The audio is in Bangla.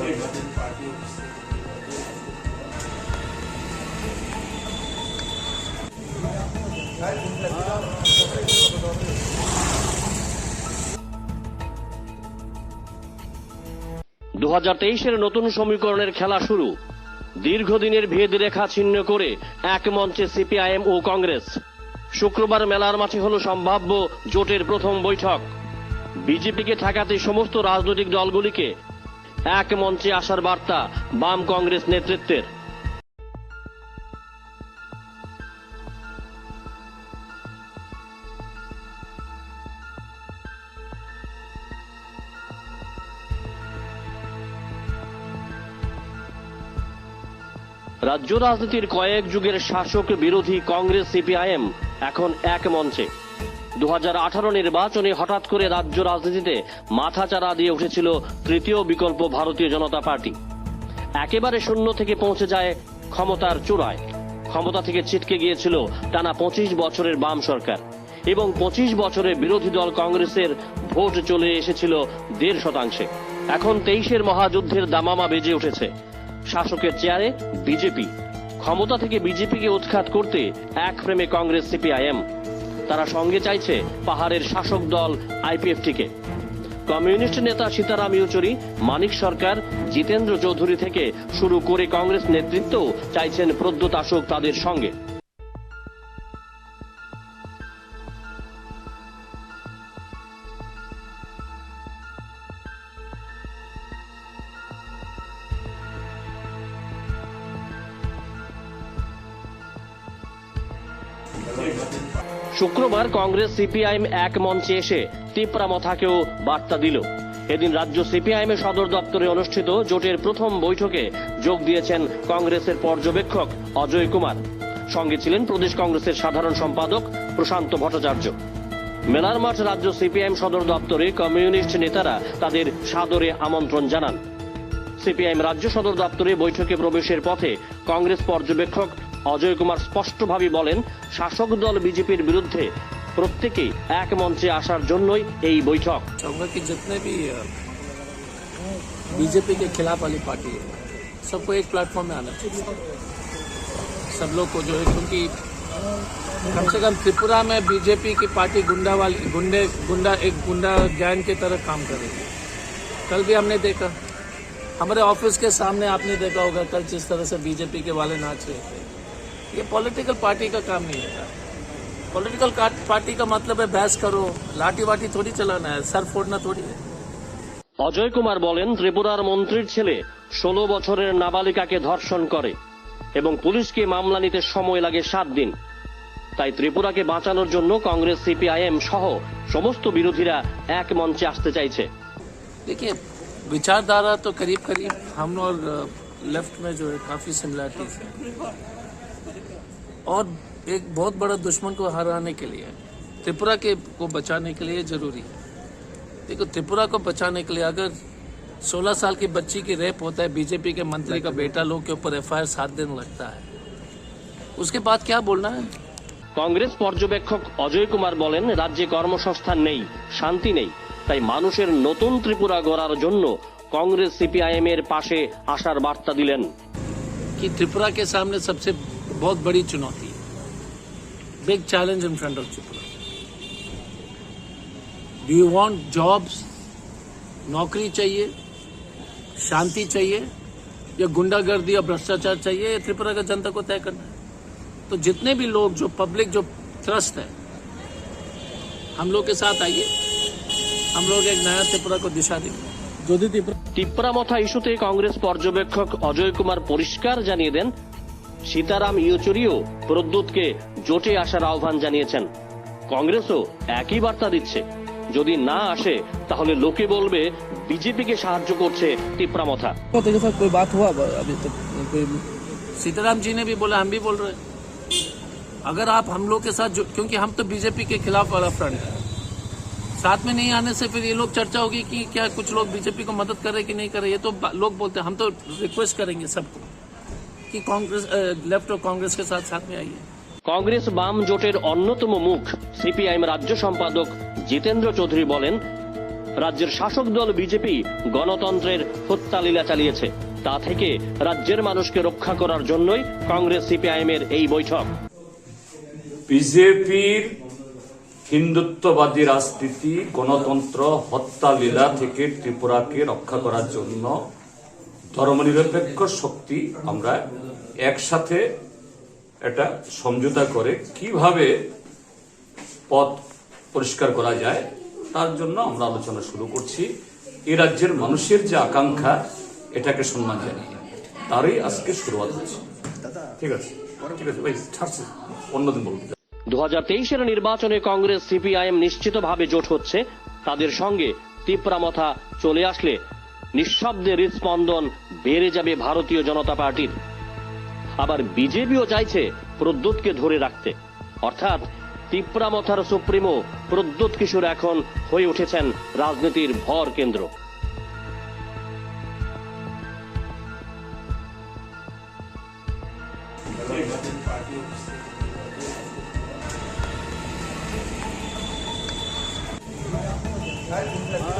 দু তেইশের নতুন সমীকরণের খেলা শুরু। দীর্ঘদিনের ভেদ রেখা ছিন্ন করে এক মঞ্চে সিপিআইএম ও কংগ্রেস। শুক্রবার মেলার মাঠে হল সম্ভাব্য জোটের প্রথম বৈঠক। বিজেপিকে ঠেকাতে সমস্ত রাজনৈতিক দলগুলিকে এক মঞ্চে আসার বার্তা বাম কংগ্রেস নেতৃত্বের। রাজ্য রাজনীতির কয়েক যুগের শাসক বিরোধী কংগ্রেস সিপিআইএম এখন এক মঞ্চে। দু নির্বাচনে হঠাৎ করে রাজ্য রাজনীতিতে মাথাচাড়া দিয়ে উঠেছিল তৃতীয় বিকল্প ভারতীয় জনতা পার্টি। একেবারে শূন্য থেকে পৌঁছে যায় ক্ষমতার চূড়ায়। ক্ষমতা থেকে ছিটকে গিয়েছিল টানা পঁচিশ বছরের বাম সরকার এবং পঁচিশ বছরে বিরোধী দল কংগ্রেসের ভোট চলে এসেছিল দেড় শতাংশে। এখন তেইশের মহাযুদ্ধের দামামা বেজে উঠেছে। শাসকের চেয়ারে বিজেপি। ক্ষমতা থেকে বিজেপিকে উৎখাত করতে এক ফ্রেমে কংগ্রেস, সিপিআইএম। তারা সঙ্গে চাইছে পাহাড়ের শাসক দল আইপিএফটিকে। কমিউনিস্ট নেতা সীতারাম ইয়েচুরি, মানিক সরকার, জিতেন্দ্র চৌধুরী থেকে শুরু করে কংগ্রেস নেতৃত্ব চাইছেন প্রদ্যোত আসুক তাদের সঙ্গে। শুক্রবার কংগ্রেস সিপিআইএম এক মঞ্চে এসে তিপ্রা মথাকেও বার্তা দিল। এদিন রাজ্য সিপিআইএম সদর দপ্তরে অনুষ্ঠিত জোটের প্রথম বৈঠকে যোগ দিয়েছেন কংগ্রেসের পর্যবেক্ষক অজয় কুমার। সঙ্গে ছিলেন প্রদেশ কংগ্রেসের সাধারণ সম্পাদক প্রশান্ত ভট্টাচার্য। মেলার মাঠ রাজ্য সিপিআইএম সদর দপ্তরে কমিউনিস্ট নেতারা তাদের সাদরে আমন্ত্রণ জানান। সিপিআইএম রাজ্য সদর দপ্তরে বৈঠকে প্রবেশের পথে কংগ্রেস পর্যবেক্ষক অজয় কুমার স্পষ্টভাবে বলেন শাসক দল বিজেপির বিরুদ্ধে প্রত্যেকেই এক মঞ্চে আসার জন্যই এই বৈঠক चाहूंगा कि जितने भी बीजेपी के खिलाफ वाली पार्टी है सबको एक प्लेटफॉर्म में आना चाहिए सब लोग को जो है क्योंकि कम से कम त्रिपुरा में बीजेपी की पार्टी गुंडा वाली गुंडे गुंडा एक गुंडा गैंग की तरह काम कर रही है कल भी हमने देखा हमारे ऑफिस के सामने आपने देखा होगा कल जिस तरह से बीजेपी के वाले नाच रहे थे ये पॉलिटिकल पार्टी का काम नहीं है पॉलिटिकल पार्टी का मतलब है बहस करो लाठी वाठी थोड़ी चलाना है सर फोड़ना थोड़ी है অজয় কুমার বলেন ত্রিপুরার মন্ত্রীর ছেলে ষোলো বছরের নাবালিকাকে ধর্ষণ করে এবং পুলিশকে মামলা নিতে সময় লাগে সাত দিন তাই ত্রিপুরাকে বাঁচানোর জন্য কংগ্রেস সিপিআইএম সহ সমস্ত বিরোধীরা এক মঞ্চে আসতে চাইছে देखिए विचारधारा तो करीब करीब हम और लेफ्ट में जो है काफी सिमिलरिटीज है और एक बहुत बड़ा दुश्मन को हराने के लिए त्रिपुरा के को बचाने के लिए जरूरी है देखो त्रिपुरा को बचाने के लिए अगर 16 साल की बच्ची की रेप होता है बीजेपी के मंत्री का बेटा लोग के ऊपर एफ सात दिन लगता है उसके बाद क्या बोलना है কংগ্রেস পর্যবেক্ষক অজয় কুমার বলেন রাজ্যে কর্মসংস্থান নেই শান্তি নেই তাই মানুষের নতুন ত্রিপুরা গড়ার জন্য কংগ্রেস সিপিআইএম এর পাশে আসার বার্তা দিলেন कि त्रिपुरा के सामने सबसे बहुत बड़ी चुनौती है big challenge in front of Tripura do you want jobs नौकरी चाहिए शांति चाहिए या गुंडागर्दी और भ्रष्टाचार चाहिए या त्रिपुरा का जनता को तय करना है तो जितने भी लोग जो पब्लिक जो ट्रस्ट है हम लोग के साथ आइए हम लोग एक नया त्रिपुरा को दिशा देंगे যদি ত্রিপুরা টিপ্রামথা ইস্যুতে কংগ্রেস পর্যবেক্ষক অজয় কুমার পরিষ্কার জানিয়ে দেন সীতারাম ইয়েচুরিও প্রদ্যুৎকে জোটে আসার আহ্বান জানিয়েছেন কংগ্রেসও একই বার্তা দিচ্ছে যদি না আসে তাহলে লোকে বলবে বিজেপিকে সাহায্য করছে টিপ্রামথা तो के साथ कोई बात हुआ अभी तक कोई सीताराम जी ने भी बोला हम भी बोल रहे हैं अगर आप हम लोग के साथ जो क्योंकि हम तो बीजेपी के खिलाफ वाला फ्रंट है साथ में नहीं आने से फिर ये लोग चर्चा होगी कि क्या कुछ लोग बीजेपी को मदद कर रहे कि नहीं कर रहे ये तो बा- लोग बोलते हैं हम तो रिक्वेस्ट करेंगे सबको कि कांग्रेस लेफ्ट और कांग्रेस के साथ साथ में आइए কংগ্রেস বাম জোটের অন্যতম মুখ সিপিআইএম রাজ্য সম্পাদক জিতেন্দ্র চৌধুরী বলেন রাজ্যের শাসক দল বিজেপি গণতন্ত্রের হত্যালীলা চালিয়েছে তা থেকে রাজ্যের মানুষকে রক্ষা করার জন্যই কংগ্রেস সিপিআইএম এর এই বৈঠক বিজেপির হিন্দুত্ববাদী রাজনীতি গণতন্ত্র হত্যা লীলা থেকে ত্রিপুরাকে রক্ষা করার জন্য ধর্মনিরপেক্ষ শক্তি আমরা একসাথে এটা সমঝোতা করে কীভাবে পথ পরিষ্কার করা যায়, তার জন্য আমরা আলোচনা শুরু করছি। এই রাজ্যের মানুষের যে আকাঙ্ক্ষা, এটাকে সম্মান জানিয়ে। তারই আজকে শুরুয়াত হচ্ছে। ঠিক আছে? ঠিক আছে, ভাই অন্যদিন দু হাজার তেইশের নির্বাচনে কংগ্রেস, সিপিআইএম নিশ্চিতভাবে জোট হচ্ছে। তাদের সঙ্গে তিপ্রামথা চলে আসলে নিঃশব্দে হৃদস্পন্দন বেড়ে যাবে ভারতীয় জনতা পার্টির। আবার বিজেপিও চাইছে প্রদ্যুৎকে ধরে রাখতে। অর্থাৎ তিপ্রামথার সুপ্রিমো প্রদ্যুৎ কিশোর এখন হয়ে উঠেছেন রাজনীতির ভর কেন্দ্র। Bureau